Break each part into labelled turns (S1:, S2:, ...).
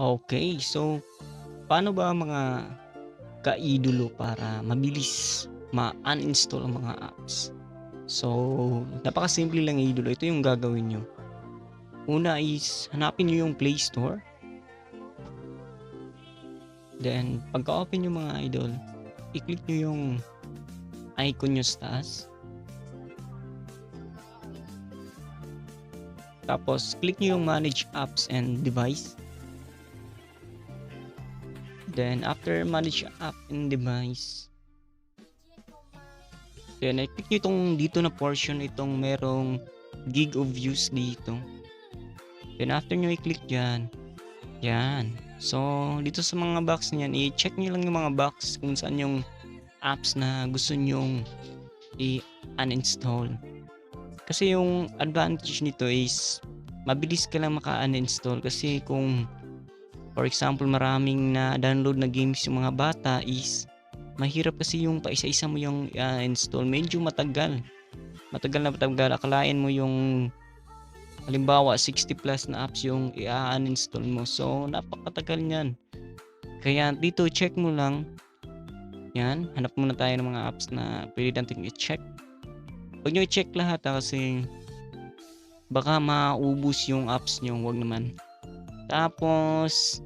S1: Okay, so paano ba mga kaidolo para mabilis ma-uninstall ang mga apps? So, napakasimple lang idolo, ito yung gagawin niyo. Una is hanapin niyo yung Play Store. Then, pagka-open niyo mga idol, i-click niyo yung icon niyo sa taas. Tapos, click niyo yung Manage Apps and Device. Then, after Manage App and Device, then, i-click itong dito na portion, itong merong gig of views dito. Then, after nyo i-click dyan, yan. So, dito sa mga box niyan, i-check nyo lang yung mga box kung saan yung apps na gusto nyong i-uninstall. Kasi yung advantage nito is mabilis ka lang maka-uninstall kasi kung for example maraming na download na games yung mga bata is mahirap kasi yung paisa-isa mo yung uh, install. Medyo matagal. Matagal na matagal. Akalain mo yung halimbawa 60 plus na apps yung i-uninstall mo. So napakatagal niyan. Kaya dito check mo lang. Yan hanap muna tayo ng mga apps na pwede natin i-check. Huwag nyo i-check lahat ha, kasi baka maubos yung apps nyo. Huwag naman. Tapos,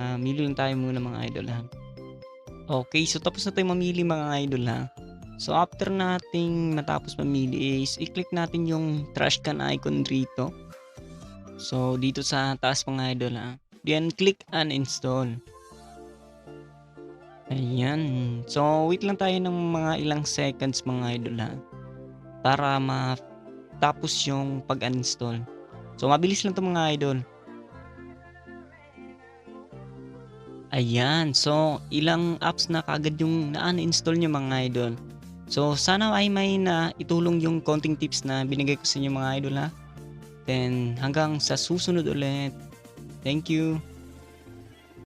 S1: uh, mili lang tayo muna mga idol ha. Okay, so tapos na tayo mamili mga idol ha. So after nating natapos mamili is i-click natin yung trash can icon dito. So dito sa taas mga idol ha. Then click uninstall. Ayan. So, wait lang tayo ng mga ilang seconds mga idol ha. Para matapos yung pag-uninstall. So, mabilis lang to mga idol. Ayan. So, ilang apps na kagad yung na-uninstall nyo mga idol. So, sana ay may na itulong yung konting tips na binigay ko sa inyo mga idol ha. Then, hanggang sa susunod ulit. Thank you.